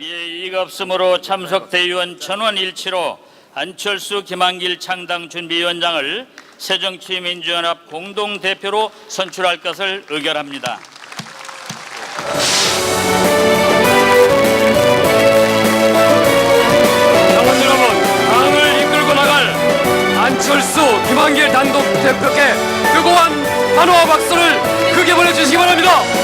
예의가 없으므로 참석 대의원 천원일치로 안철수 김한길 창당 준비위원장을 새정치민주연합 공동대표로 선출할 것을 의결합니다. 당원 여러분, 당을 이끌고 나갈 안철수, 김한길 단독 대표께 뜨거운 환호와 박수를 크게 보내주시기 바랍니다.